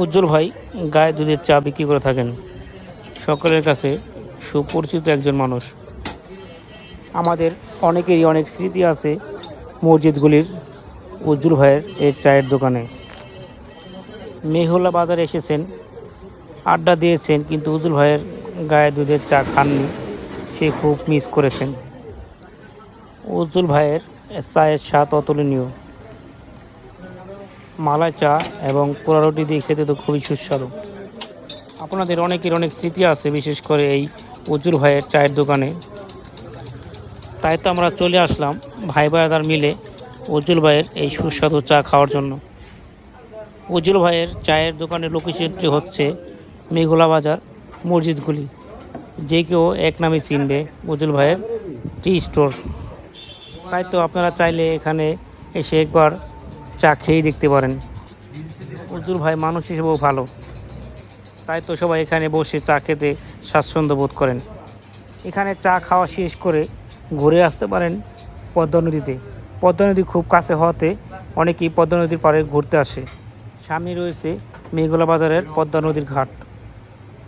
উজ্জ্বল ভাই গায়ে দুধের চা বিক্রি করে থাকেন। সকলের কাছে সুপরিচিত একজন মানুষ। আমাদের অনেকেরই অনেক স্মৃতি আছে মসজিদগুলির উজ্জ্বল ভাইয়ের এই চায়ের দোকানে। মেহুলা বাজারে এসেছেন, আড্ডা দিয়েছেন, কিন্তু উজ্জ্বল ভাইয়ের গায়ে দুধের চা খাননি, সে খুব মিস করেছেন। উজ্জ্বল ভাইয়ের চায়ের স্বাদ অতুলনীয়। মালাই চা এবং পোড়া রুটি দিয়ে খেতে তো খুবই সুস্বাদু। আপনাদের অনেকের অনেক স্মৃতি আছে, বিশেষ করে এই উজ্জ্বল ভাইয়ের চায়ের দোকানে। তাই তো আমরা চলে আসলাম ভাই ভাইদার মিলে উজ্জ্বল ভাইয়ের এই সুস্বাদু চা খাওয়ার জন্য। উজ্জ্বল ভাইয়ের চায়ের দোকানের লোকেশনটি হচ্ছে মেঘলা বাজার মসজিদগুলি যে কেউ এক নামে চিনবে উজ্জ্বল ভাইয়ের টি স্টোর। তাই তো আপনারা চাইলে এখানে এসে একবার চা খেয়েই দেখতে পারেন। অর্জুন ভাই, মানুষ হিসেবেও ভালো। তাই তো সবাই এখানে বসে চা খেতে স্বাচ্ছন্দ্য বোধ করেন। এখানে চা খাওয়া শেষ করে ঘুরে আসতে পারেন পদ্মা নদীতে। পদ্মা নদী খুব কাছে হওয়াতে অনেকেই পদ্মা নদীর পাড়ে ঘুরতে আসে। সামনে রয়েছে মেঘলা বাজারের পদ্মা নদীর ঘাট।